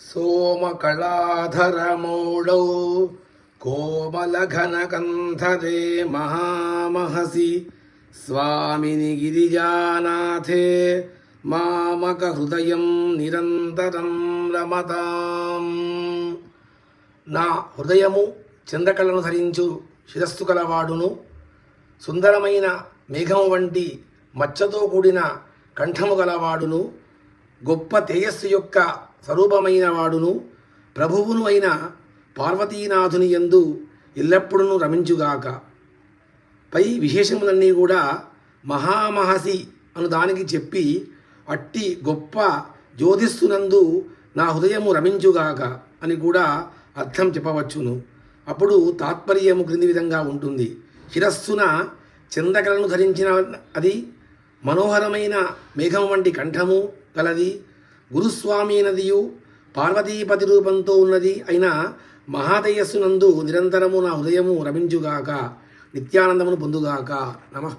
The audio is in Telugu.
सोमकलाधरमौळौ कोमलघनकन्धरे महामहसि स्वामिनि गिरिजानाथे మామకహృదయం నిరంతరం రమతాం నా హృదయము చంద్రకళను ధరించు శిరస్సు కలవాడును సుందరమైన మేఘము వంటి మచ్చతో కూడిన కంఠము గలవాడును గొప్ప తేజస్సు యొక్క స్వరూపమైన వాడును ప్రభువును అయిన పార్వతీనాథుని యందు ఎల్లప్పుడూ రమించుగాక. పై విశేషములన్నీ కూడా మహామహసి అను దానికి చెప్పి అట్టి గొప్ప జ్యోతిస్తునందు నా హృదయము రమించుగాక అని కూడా అర్థం చెప్పవచ్చును. అప్పుడు తాత్పర్యము క్రింది విధంగా ఉంటుంది. శిరస్సున చందకలను ధరించిన అది మనోహరమైన మేఘం వంటి కంఠము కలది గురుస్వామి నదియు పార్వతీపతి రూపంతో ఉన్నది. అయిన మహాతేజస్సునందు నిరంతరము నా హృదయము రమించుగాక నిత్యానందమును పొందుగాక. నమః